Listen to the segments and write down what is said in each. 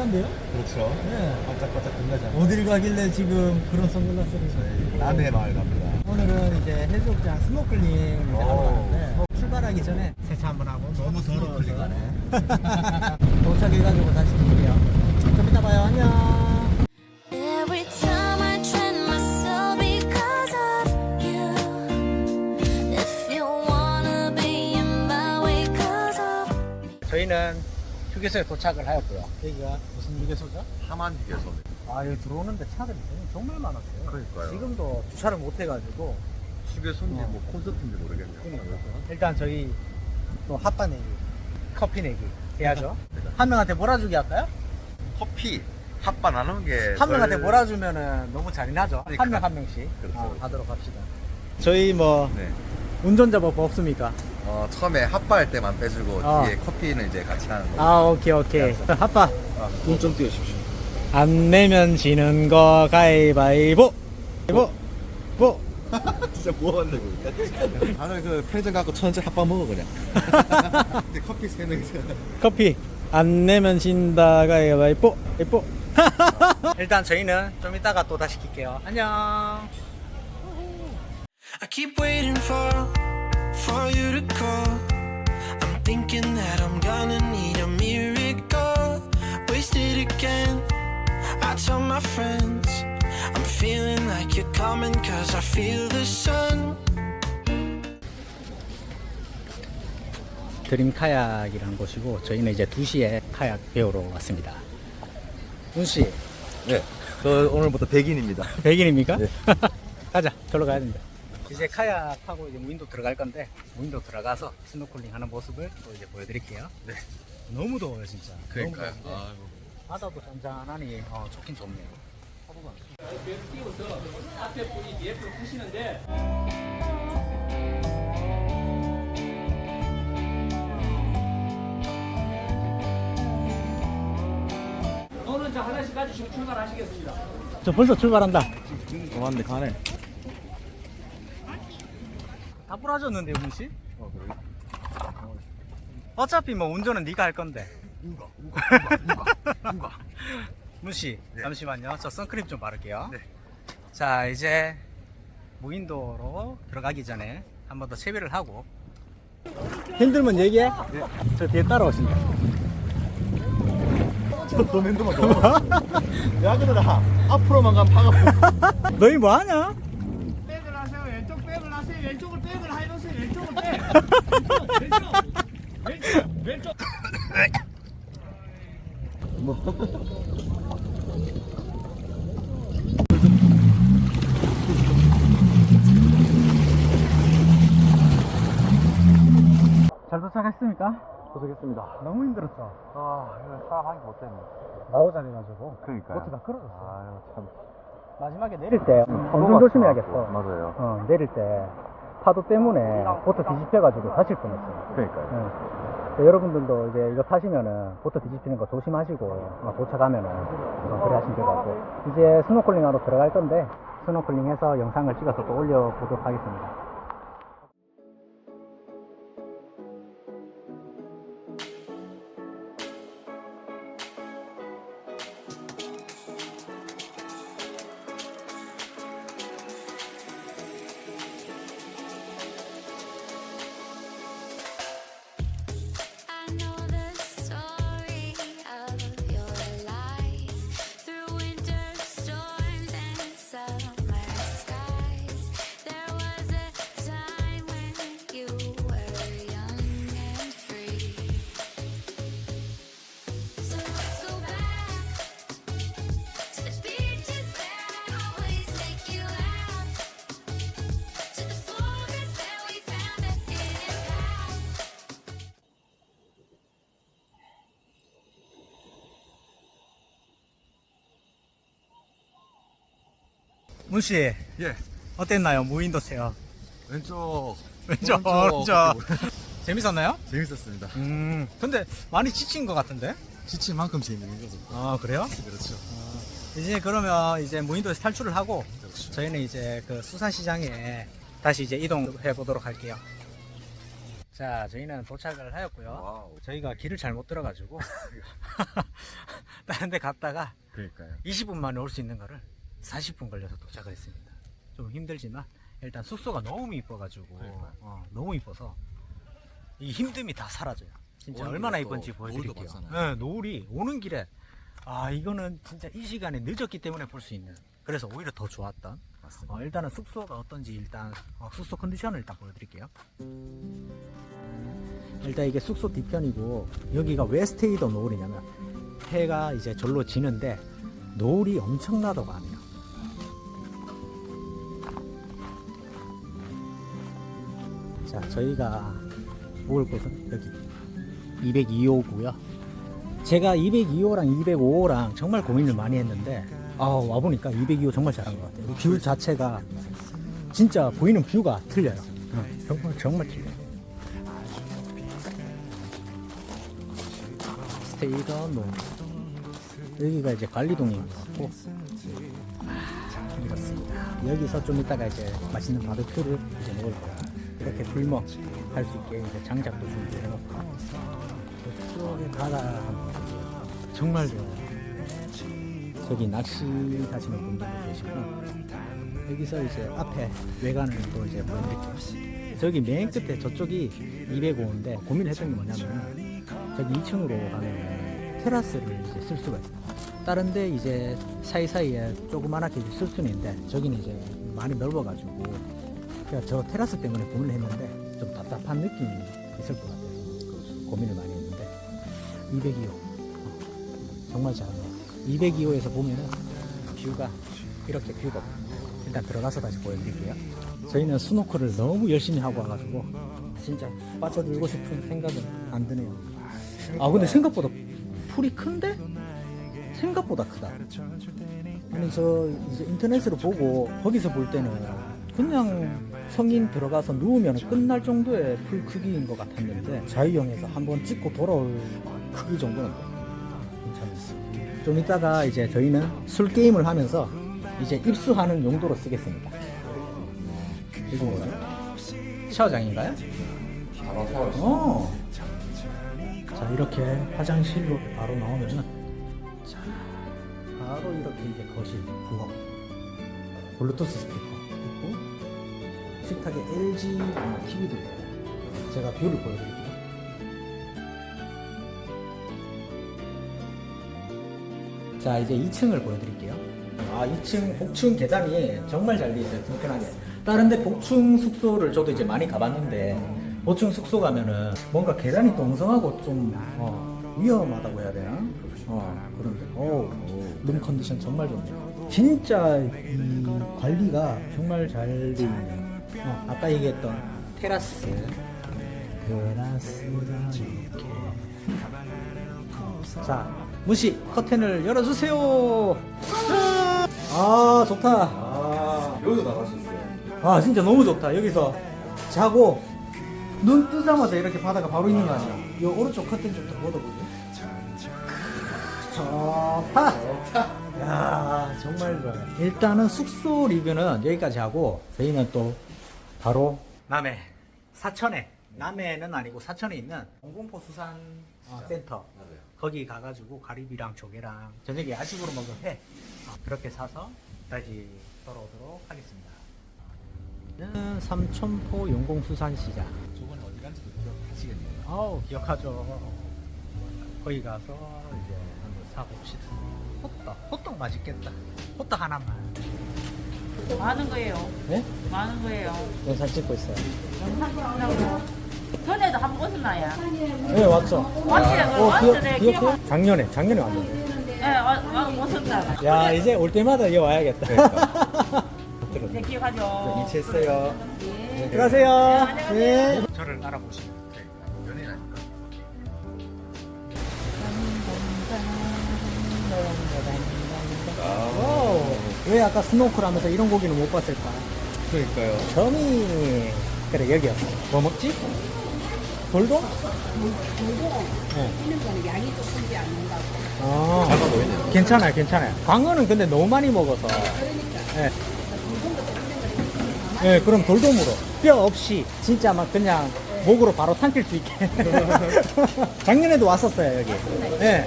비싼데요? 그렇죠. 네. 반짝반짝 빛나잖아요. 어딜 가길래 지금 그런 선글라스를 저희 남해 마을 갑니다. 오늘은 이제 해수욕장 스노클링 이제 하러 오. 가는데 출발하기 전에 세차 한번 하고 너무 더러워서 스노클링하네. 도착해가지고 다시 드릴게요 좀 이따 봐요 안녕 Every time I train myself because of you. If you wanna be in my way because of 저희는 휴게소에 도착을 하였고요 여기가 무슨 휴게소죠? 하만 휴게소입니다. 아 여기 들어오는데 차들이 정말 많았어요 그러니까요. 지금도 주차를 못 해가지고 휴게소인지 어. 뭐 콘서트인지 모르겠네요. 일단 저희 또 핫바 내기 커피 내기 해야죠 네. 한 명한테 몰아주기 할까요? 커피 핫바 나누는 게 한 명한테 덜- 몰아주면은 너무 잔인하죠 그러니까. 한명한 명씩 그렇죠. 어, 하도록 합시다 저희 뭐 네. 운전자 법 없습니까? 어, 처음에 핫바 할 때만 빼주고 어. 뒤에 커피는 이제 같이 하는 거. 아 오케이 오케이. 핫바. 돈좀 띄워주십시오. 안 내면 지는 거 가위바위보. 이보 보. 진짜 뭐 하려고 다들 그 편의점 갖고 천천히 핫바 먹어 그냥. 근데 커피 세 명이서. 커피. 안 내면 진다 가위바위보. 이보. 일단 저희는 좀 이따가 또 다시 킬게요. 안녕. I keep waiting for for you to call. I'm thinking that I'm gonna need a miracle. Wasted again. I tell my friends I'm feeling like you're coming cause I feel the sun. 드림 카약이라는 곳이고 저희는 이제 2시에 카약 배우러 왔습니다 운씨 네. 저 오늘부터 백인입니다. 백인입니까? 네. 가자 저로 가야 됩니다 이제 카약 타고 이제 무인도 들어갈 건데 무인도 들어가서 스노클링 하는 모습을 또 이제 보여드릴게요. 네. 너무 더워요 진짜. 너무 더운데 바다도 잔잔하니 어, 좋긴 좋네요. 오늘 저 하나씩 가지시고 출발하시겠습니다. 저 벌써 출발한다. 고맙네 가네. 다 부러졌는데 문씨? 어, 그래. 어차피 뭐 운전은 네가 할 건데 우가 우가 우가 우가. 문씨 네. 잠시만요 저 선크림 좀 바를게요 네. 자 이제 무인도로 들어가기 전에 한 번 더 채비를 하고 힘들면 얘기해 저 뒤에 따라오신다 저더 맨도만 더. 야 그러라 앞으로만 가면 파가. 너희 뭐 하냐? 백을 하세요. 왼쪽 백을 하세요. 왼쪽을 백을 하세요. 왼쪽, 왼쪽. 잘 도착했습니까? 고생했습니다. 너무 힘들었어 아 이거 사람 하기 못했네. 나오자 돼가지고 그러니까요. 보트 다 끌어졌어 아유 참. 마지막에 내릴 때 파도가 엄청 조심해야겠어 맞아요. 어, 내릴 때 파도 때문에 보트 뒤집혀가지고 다칠 뻔했어요 그러니까요. 네. 네, 여러분들도 이제 이거 타시면은 보트 뒤집히는 거 조심하시고 어, 도착하면은 어, 그래 하시면 될 것 같고 이제 스노클링 하러 들어갈 건데 스노클링 해서 영상을 찍어서 또 올려보도록 하겠습니다 문씨 예. 어땠나요 무인도 체험 왼쪽. 왼쪽 오른쪽. 오른쪽 재밌었나요? 재밌었습니다. 음 근데 많이 지친 것 같은데 지칠 만큼 재밌는 거죠. 아 그래요? 그렇죠. 이제 그러면 이제 무인도에서 탈출을 하고 그렇죠. 저희는 이제 그 수산시장에 다시 이제 이동해 보도록 할게요. 자, 저희는 도착을 하였고요. 와우. 저희가 길을 잘못 들어가지고 다른 데 갔다가 그러니까요. 20분 만에 올 수 있는 거를 40분 걸려서 도착을 했습니다. 좀 힘들지만 일단 숙소가 너무 이뻐가지고 그러니까요. 어, 너무 이뻐서 이 힘듦이 다 사라져요. 진짜 얼마나 이쁜지 보여드릴게요. 네, 노을이 오는 길에 아 이거는 진짜 이 시간에 늦었기 때문에 볼 수 있는 그래서 오히려 더 좋았던 맞습니다. 어, 일단은 숙소가 어떤지 일단 어, 숙소 컨디션을 일단 보여드릴게요. 일단 이게 숙소 뒤편이고 여기가 왜 스테이더 노을이냐면 해가 이제 절로 지는데 노을이 엄청나다고 하네요. 자 저희가 묵을 곳은 여기 202호고요. 제가 202호랑 205호랑 정말 고민을 많이 했는데 아 와보니까 202호 정말 잘한 것 같아요. 뷰 자체가 진짜 보이는 뷰가 틀려요. 어, 정말 정말 틀려요. 스테이더 노 여기가 이제 관리동인 것 같고 아, 이렇습니다. 여기서 좀 이따가 이제 맛있는 바베큐를 이제 먹을 거예요. 이렇게 불먹 할 수 있게 이제 장작도 준비해놓고 저쪽에 바다 한번 보세요. 정말 좋아요. 저기 낚시 하시는 분들도 계시고 여기서 이제 앞에 외관을 또 이제 보여드릴게요. 저기 맨 끝에 저쪽이 205인데 고민했던 게 뭐냐면 저기 2층으로 가면 테라스를 이제 쓸 수가 있어요. 다른데 이제 사이사이에 조그만하게 쓸 수는 있는데 저기는 이제 많이 넓어가지고 그러니까 저 테라스 때문에 고민을 했는데 좀 답답한 느낌이 있을 것 같아서 고민을 많이 했는데 202호 정말 잘하네요. 202호에서 보면은 뷰가 이렇게 뷰가. 일단 들어가서 다시 보여드릴게요. 저희는 스노클을 너무 열심히 하고 와가지고 진짜 빠져들고 싶은 생각은 안 드네요. 아 근데 생각보다 풀이 큰데? 생각보다 크다. 아니 저 이제 인터넷으로 보고 거기서 볼 때는 그냥 성인 들어가서 누우면 끝날 정도의 풀 크기인 것 같았는데 자유형에서 한번 찍고 돌아올 크기 정도는 괜찮았어요. 좀 이따가 이제 저희는 술 게임을 하면서 이제 입수하는 용도로 쓰겠습니다. 이거 뭐죠? 샤워장인가요? 어. 자 이렇게 화장실로 바로 나오면은 자 바로 이렇게 이제 거실 부엌 블루투스 스피커 식탁에 LG TV도 있고. 제가 뷰를 보여드릴게요. 자 이제 2층을 보여드릴게요. 아 2층 복층 계단이 정말 잘 돼 있어요 튼튼하게. 다른데 복층 숙소를 저도 이제 많이 가봤는데 복층 숙소 가면은 뭔가 계단이 동성하고 좀 어, 위험하다고 해야 되나? 어 그런데. 어룸 컨디션 정말 좋네요. 진짜 이 관리가 정말 잘 돼 있네요 어, 아까 얘기했던 테라스 이렇게 자, 무시 커튼을 열어주세요. 아, 좋다. 아, 여기도 나갈 수 있어요. 아, 진짜 너무 좋다. 여기서 자고 눈 뜨자마자 이렇게 바다가 바로 있는 거 아니야? 이 오른쪽 커튼 좀더 걷어보게. 좋다. 야, 정말 좋아요. 일단은 숙소 리뷰는 여기까지 하고 저희는 또 바로 남해 사천에 남해는 아니고 사천에 있는 공공포 수산 어, 센터 맞아요. 거기 가가지고 가리비랑 조개랑 저녁에 야식으로 먹을 회 어, 그렇게 사서 다시 돌아오도록 하겠습니다. 는 삼천포 용공수산시장. 저번에 어디 간지도 기억하시겠네요. 아우 기억하죠. 거기 가서 이제 한번 사봅시다. 호떡, 호떡 맛있겠다. 호떡 하나만. 많은 거예요. 네? 많은 거예요. 영상 찍고 있어요. 영상 찍는다고. 전에도 한 번 오셨나요? 네 왔죠. 왔어요. 그럼 왔어. 내가 기억, 기억. 작년에 작년에 왔는데. 네, 와, 와, 오셨다. 야 이제 올 때마다 여기 와야겠다. 네, 기억하죠. 이체했어요. 들어가세요. 안녕하세요. 네. 저를 알아보시면 왜 아까 스노클 하면서 이런 고기는 못 봤을까? 그러니까요. 점이 그래 여기였어. 뭐 먹지? 돌돔? 네. 아, 작아 보이네요. 괜찮아요, 괜찮아요. 광어는 근데 너무 많이 먹어서. 예. 예, 그럼 돌돔으로. 뼈 없이, 진짜 막 그냥 목으로 바로 삼킬 수 있게. 작년에도 왔었어요, 여기. 예.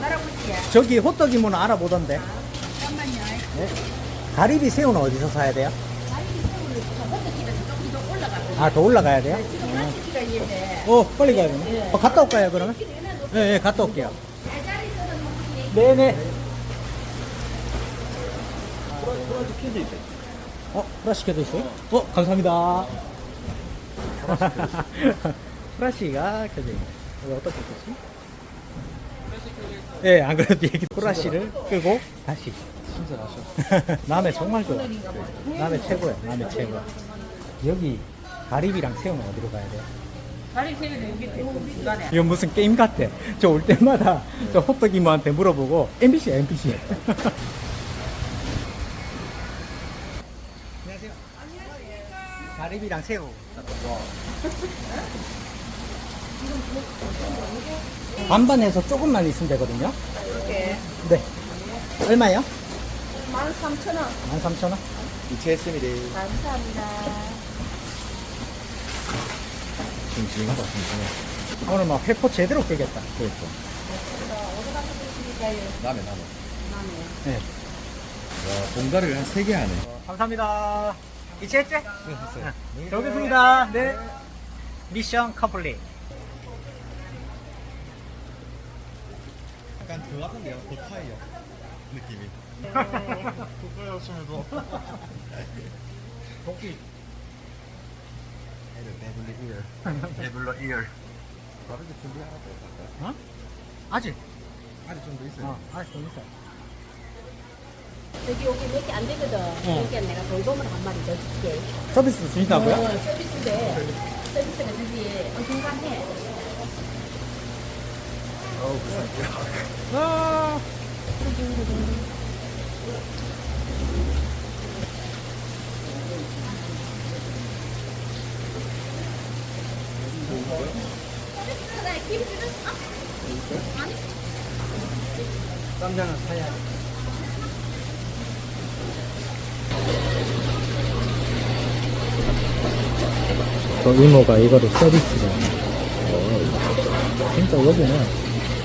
나라고지요. 저기 호떡 이모는 알아보던데. 네. 가리비 새우는 어디서 사야 돼요? 아, 더 올라가야 돼요? 있는데. 어, 빨리 가야 되네. 어, 갔다 올까요, 그러면? 네, 네, 갔다 올게요. 네네. 어, 프라시 켜져 있어요? 어, 감사합니다. 프라시가 켜져 있네. 이거 어떻게 끄지? 예, 안 그래도 얘기 프라시를 끄고 다시. 친절하셔. 남해 정말 좋아. 남해 최고야, 남해 최고. 여기 가리비랑 새우는 어디로 가야 돼요? 다리 새우는 여기 중간에. 이건 무슨 게임 같아. 저 올 때마다 저 호떡 이모한테 물어보고 MBC, MBC. 안녕하세요. 가리비랑 새우. 반반해서 조금만 있으면 되거든요. 네. 얼마요? 13,000원. 13,000원? 이체했습니다. 감사합니다. 징징하다, 징징해. 오늘 막 회포 제대로 깨겠다. 그렇죠. 남해, 남해. 네. 와, 봉다리를 한 3개 하네. 감사합니다. 이체했지? 네, 했어요. 잘 오겠습니다. 네. 미션 컴플릿. 약간 그거 같은데요? 고타이어 느낌이. 그거였음에도. 도끼. 애들 배불리 이얼. 배불러 이얼. 다른 데 준비 하나 더 할까요? 어? 아직? 아직 좀 더 있어요. 어, 아직 좀 있어요. 저기 여기 몇개안 되거든. 그러니까 내가 돌돔을 한 마리 더 줄게. 서비스 주신다고요? 어, 서비스인데 서비스가 저기 중간에 어우, 부산. 아. 쌈장은 사야 돼. 저 이모가 이거를 서비스로. 진짜 여기는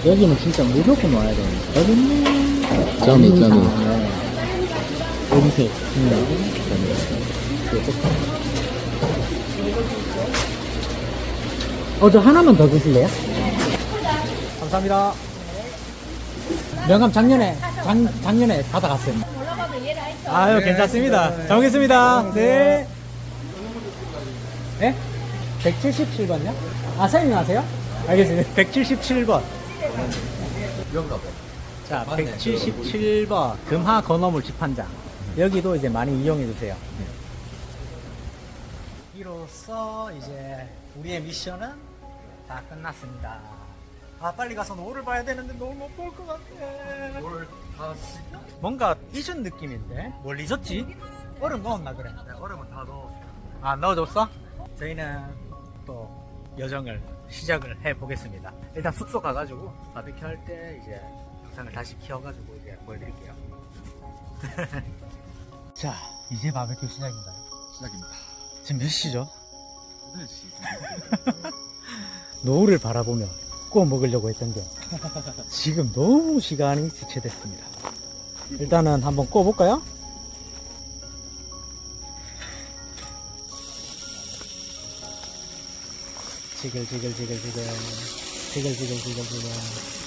여기는 진짜 무조건 와야 되는 거든 요. 짬이, 짬이. 여기서 어, 저 하나만 더 주실래요? 감사합니다. 명함 작년에, 작, 작년에 받아갔어요. 아유, 괜찮습니다. 잘 먹겠습니다. 네. 네? 177번요? 아, 사장님 아세요? 알겠습니다. 177번. 영가 봐. 자, 맞네. 177번 금하 건어물 집판장. 여기도 이제 많이 이용해 주세요. 이로써 이제 우리의 미션은 다 끝났습니다. 아, 빨리 가서 노을을 봐야 되는데 노을 못볼 것 같아. 오늘 다 뭔가 잊은 느낌인데? 뭘 잊었지? 얼음 넣었나 그래? 얼음은 다 넣어. 아, 넣어줬어? 저희는 또 여정을 시작을 해 보겠습니다. 일단 숙소 가가지고 바비큐 할 때 이제 영상을 다시 키워가지고 이제 보여드릴게요. 자, 이제 바비큐 시작인가요? 시작입니다. 지금 몇 시죠? 8시. 노을을 바라보며 구워 먹으려고 했던데 지금 너무 시간이 지체됐습니다. 일단은 한번 구워볼까요? 지글지글지글지글 지글지글지글지글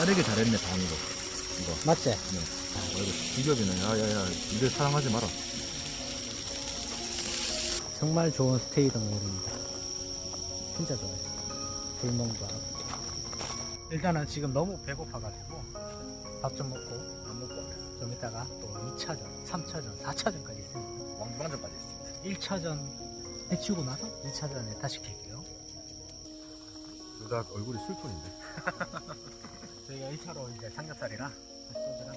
빠르게 잘했네, 방이도. 이거. 맞지? 네. 아, 이거 비교비는, 야, 야, 야, 이들 사랑하지 마라. 정말 좋은 스테이크 노을입니다. 진짜 좋아요. 불멍과 일단은 지금 너무 배고파가지고 밥 좀 먹고 안 먹고 좀 이따가 또 2차전, 3차전, 4차전까지 있습니다. 왕방전까지 있습니다. 1차전 해치우고 나서 2차전에 다시 킬게요. 여자 얼굴이 술톤인데. 저희가 1차로 이제 삼겹살이랑 소주랑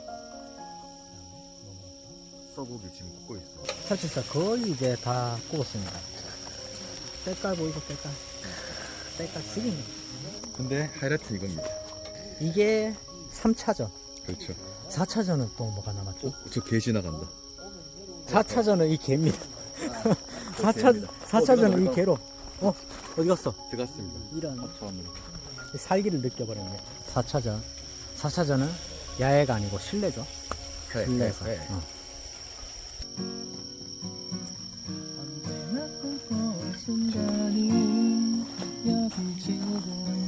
소고기 지금 굽고 있어. 살치살 거의 이제 다 구웠습니다. 때깔 보이고 때깔. 때깔 죽이네. 근데 하이라이트 이겁니다. 이게 3차전. 그렇죠. 4차전은 또 뭐가 남았죠? 어, 저개 지나간다. 4차전은 이 개입니다. 4차, 4차전은 이 개로. 어, 어디 갔어? 들어갔습니다. 이런. 합쳐합니다. 살기를 느껴버렸네. 4차전. 4차전은 야외가 아니고 실내죠. 그래, 실내에서. 그래, 그래. 어. 시원한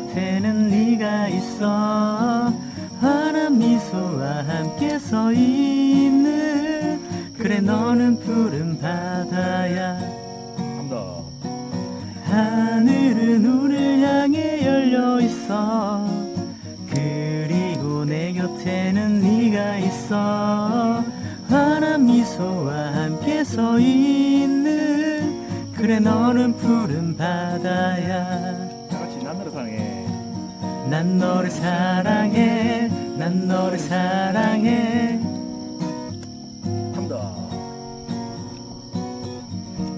곁에는 네가 있어. 환한 미소와 함께 서 있는. 그래 너는 푸른 바다야. 한다. 하늘은 우릴 향해 열려 있어. 그리고 내 곁에는 네가 있어. 환한 미소와 함께 서 있는. 그래 너는 푸른 바다야. 난 너를 사랑해. 난 너를 사랑해. 한다.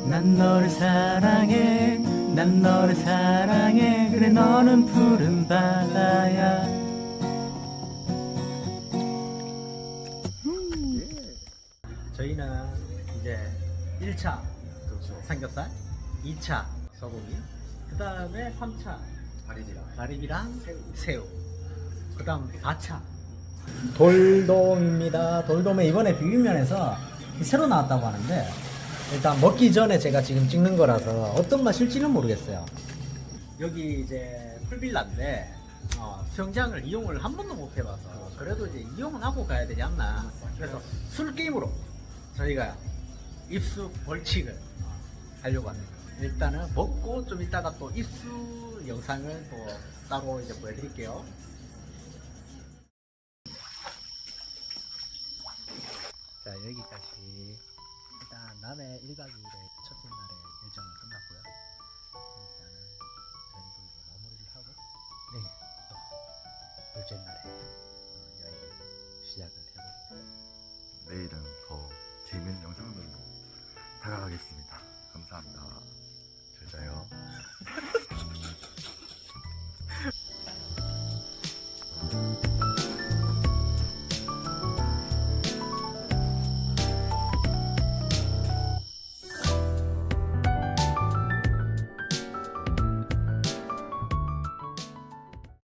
난 너를 사랑해 난 너를 사랑해 그래 너는 푸른 바다야 저희는 이제 1차 삼겹살 2차 소고기 그 다음에 3차 가리지랑. 가리비랑 새우. 그 다음 4차. 돌돔입니다. 돌돔에 이번에 비빔면에서 새로 나왔다고 하는데 일단 먹기 전에 제가 지금 찍는 거라서 어떤 맛일지는 모르겠어요. 여기 이제 풀빌라인데 어, 수영장을 이용을 한 번도 못 해봐서 그래도 이제 이용은 하고 가야 되지 않나. 그래서 술 게임으로 저희가 입수 벌칙을 어, 하려고 합니다. 일단은 먹고 좀 이따가 또 입수 영상을 또 따로 이제 보여드릴게요. 자 여기까지. 일단 남해 1박 2일의